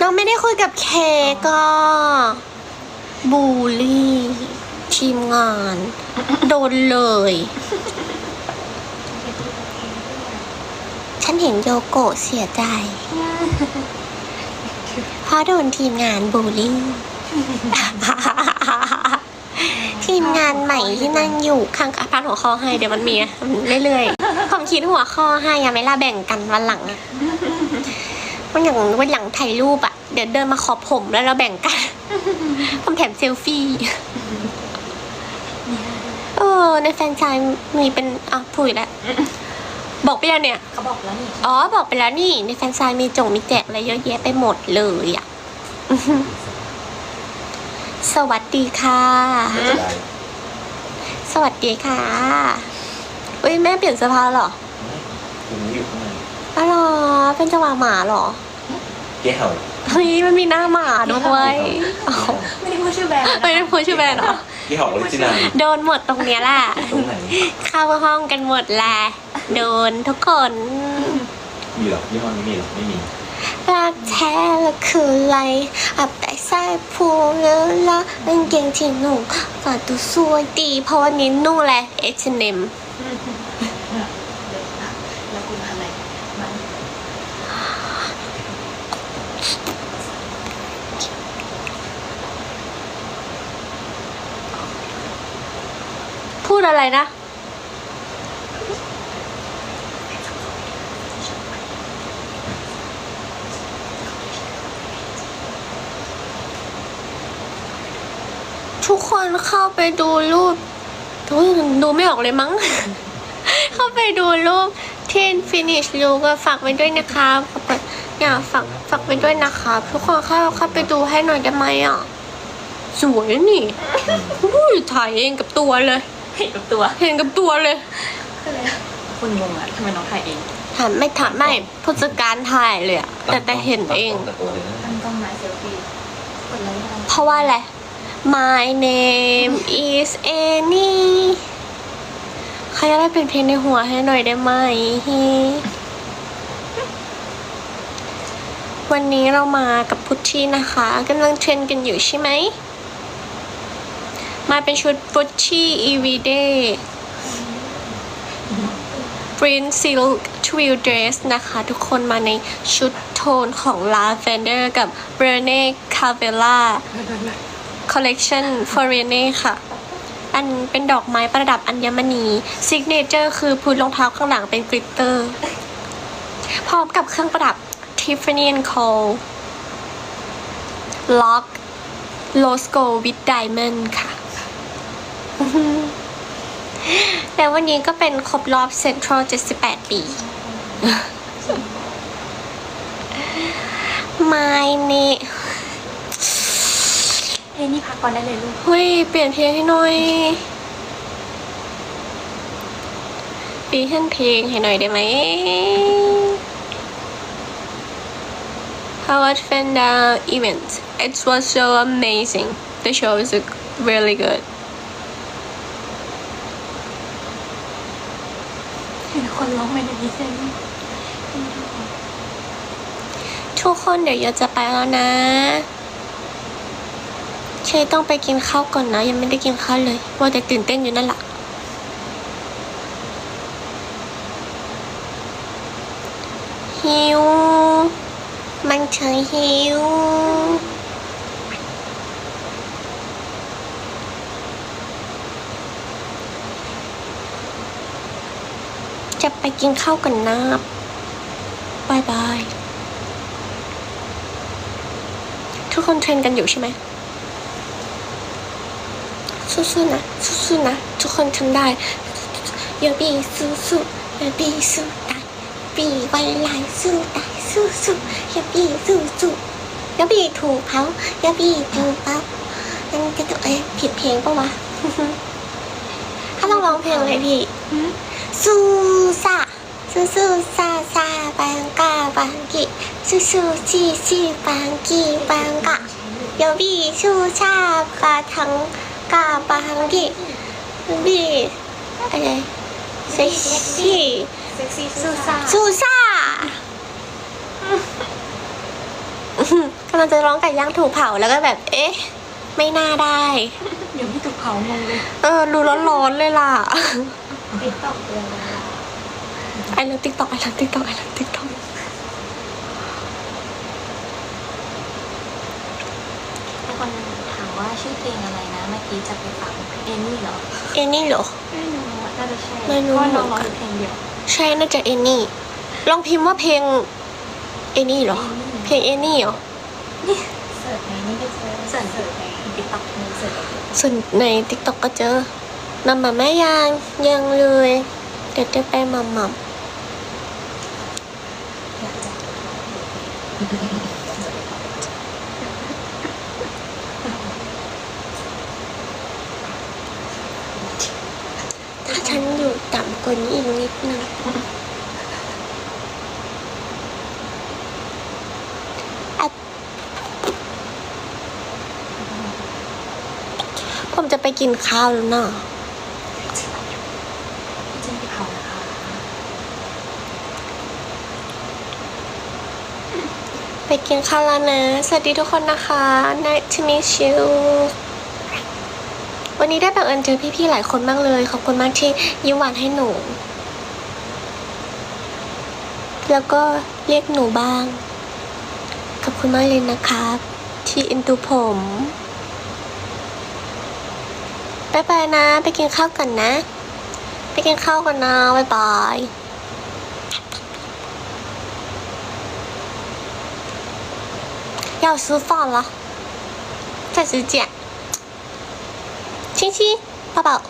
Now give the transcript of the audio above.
น้องไม่ได้คุยกับเคก็บูลลี่ ทีมงาน โดนเลย ฉันเห็นโยโกะเสียใจ เพราะโดนทีมงานบูลลี่ ทีมงานใหม่ที่นั่งอยู่ข้างๆพันหัวข้อให้เดี๋ยวมันมีนะเรื่อยๆผมคิดหัวข้อให้อะไม่ล่ะแบ่งกันวันหลังอะ วันหลังวันหลังถ่ายรูปอะเดี๋ยวเดินมาขอผมแล้วเราแบ่งกันผมแถมเซลฟี่เออในแฟนชายมีเป็นอะพูดอีกแล้วบอกไปแล้วเนี่ยเขาบอกแล้วนี่อ๋อบอกไปแล้วนี่ ในแฟนซายมีจงมีแจกอะไรเยอะแยะไปหมดเลยอะอื้อหือสวัสดีค่ะจะได้สวัสดีค่ะเอ้ยแม่เปลี่ยนเสื้อผ้าแล้วเหรอคุณนี้อยู่ข้างใน อ๋อเหรอเป็นจังหวะหมาเหรอแก้วเฮ้ยมันมีหน้าหมาด้วยอ๋อไม่ได้พูดชื่อแบรนด์นะไม่ได้พูดชื่อแบรนด์เหรอแก้วออริจินัลโดนหมดตรงเนี้ยแหละตรงไหนเข้าห้องกันหมดแหละโดนทุกคน มีหรอยี่ห้อนี้มีหรอไม่มีรักแท้ละคืออะไรอับแต่ใส่พูเยอะละกางเกงที่นุ่งก็ดูสวยดีเพราะวันนี้นุ่งแหละ H&M แล้วคุณทำอะไรมัน พู ดอะไรนะ ทุกคนเข้าไปดูรูปอุ๊ยดูไม่ออกเลยมั้ง เข้าไปดูรูปที่ finish ลูก็ฝากไว้ด้วยนะครับฝากไว้เนี่ยฝากฝากไว้ด้วยนะครับ ทุกคนเข้าเข้าไปดูให้หน่อยได้ไหมอะ สวยนี่อุ้ยถ่ายเองกับตัวเลย เห็นกับตัว เห็นกับตัวเลยคืออะไรคุณงงอะทำไมน้องถ่ายเองถามไม่ถามไม่ผู้จัดการถ่ายเลยอะแต่แต่เห็นเองแต่ตัวเลยนะตั้งกล้องมาเซลฟี่กดไลค์อะไรเพราะว่าอะไร My name is Annie ใครจะได้เป็นเพลงในหัวให้หน่อยได้ไหม วันนี้เรามากับพุชชี่นะคะกำลังเทรนกันอยู่ใช่ไหม มาเป็นชุดฟุชชี่อีวีเดย์ปรินซิลทวิลเดรสนะคะ ทุกคนมาในชุดโทนของลาเฟนเดอร์กับเบรเน่คาเวล่าคอลเลกชันฟอร์เรเน่ค่ะ อันเป็นดอกไม้ประดับอัญมณีซิกเนเจอร์คือพื้นรองเท้าข้างหลังเป็นกริตเตอร์ พร้อมกับเครื่องประดับทิฟฟานีแอนโคลล็อกโลสโกวิดไดมอนด์ค่ะ แล้ววันนี้ก็เป็นครบรอบ Central 78 ปี My name เฮ้ยนี่พักก่อนได้เลยลูกเฮ้ย เปลี่ยนเพลงให้หน่อยเปลี่ยนเพลงให้หน่อยได้ไหม How was Fenda event? It was so amazing. The show was really good. เห็นคนร้องไปในดีเซนทุกคนเดี๋ยวโยจะไปแล้วนะ เชยต้องไปกินข้าวก่อนนะ ยังไม่ได้กินข้าวเลยว่าแต่ตื่นเต้นอยู่นั่นแหละหิว มันเฉยหิว จะไปกินข้าวกันนะบายบาย ทุกคนเทรนกันอยู่ใช่ไหมสู้ๆนะสู้ๆนะ ทุกคนทำได้อย่าบีสู้ๆอย่าบีสู้ตายบีไว้ลายสู้ตายสู้ๆอย่าบีสู้ๆอย่าบีถูกเขาอย่าบีถูกเขามันจะตัวเอ้ยผิดเพลงปะวะถ้าต้องร้องเพลงอะไรพี่ ซูซาซูซูซาซาบังกาบังกิซูซูชีชีบังกีบังกะโยบีซูชาบกาทังกาบางกิบีอะไรเซ็กซี่เซ็กซี่ซูซาซูซากำลังจะร้องไก่ย่างถูกเผาแล้วก็แบบ เอ๊ะ ไม่น่าได้ เดี๋ยวไม่ถูกเผามองเลย เออรู้ร้อนๆเลยล่ะ ติ๊กต็อกเตือนเวลาไอเลิฟติ๊กต็อกไอเลิฟติ๊กต็อกไอเลิฟติ๊กต็อกมีคนถามว่าชื่อเพลงอะไรนะ เมื่อกี้จะไปฟังเอมี่เหรอ เอนี่เหรอ ไม่รู้อะน่าจะใช่ไม่รู้เพาะว่าน้องร้องอยู่เพลงเดียว ใช่น่าจะเอนี่ ลองพิมพ์ว่าเพลงเอนี่เหรอ เพลงเอนี่เหรอเสิร์ชในนี่ก็เจอเสิร์ชในติ๊กต็อกมีเสิร์ชส่วนในติ๊กต็อกก็เจอ มาม่าแม่ยังยังเลยเดี๋ยวจะไปมาม่าถ้าฉันอยู่ต่ำกว่านี้อีกนิดนึงอะผมจะไปกินข้าวแล้วเนาะ จริงไปเผานะคะ ไป กินข้าวแล้วนะ สวัสดีทุกคนนะคะ Nice to meet you วันนี้ได้บังเอิญเจอพี่ๆหลายคนมากเลย ขอบคุณมากที่ยิ้มหวานให้หนู แล้วก็เรียกหนูบ้าง ขอบคุณมากเลยนะครับ ที่เอ็นดูผมบายบายนะ ไปกินข้าวกันนะ ไปกินข้าวกันนะบายบาย 要吃饭了，再见，亲亲，抱抱。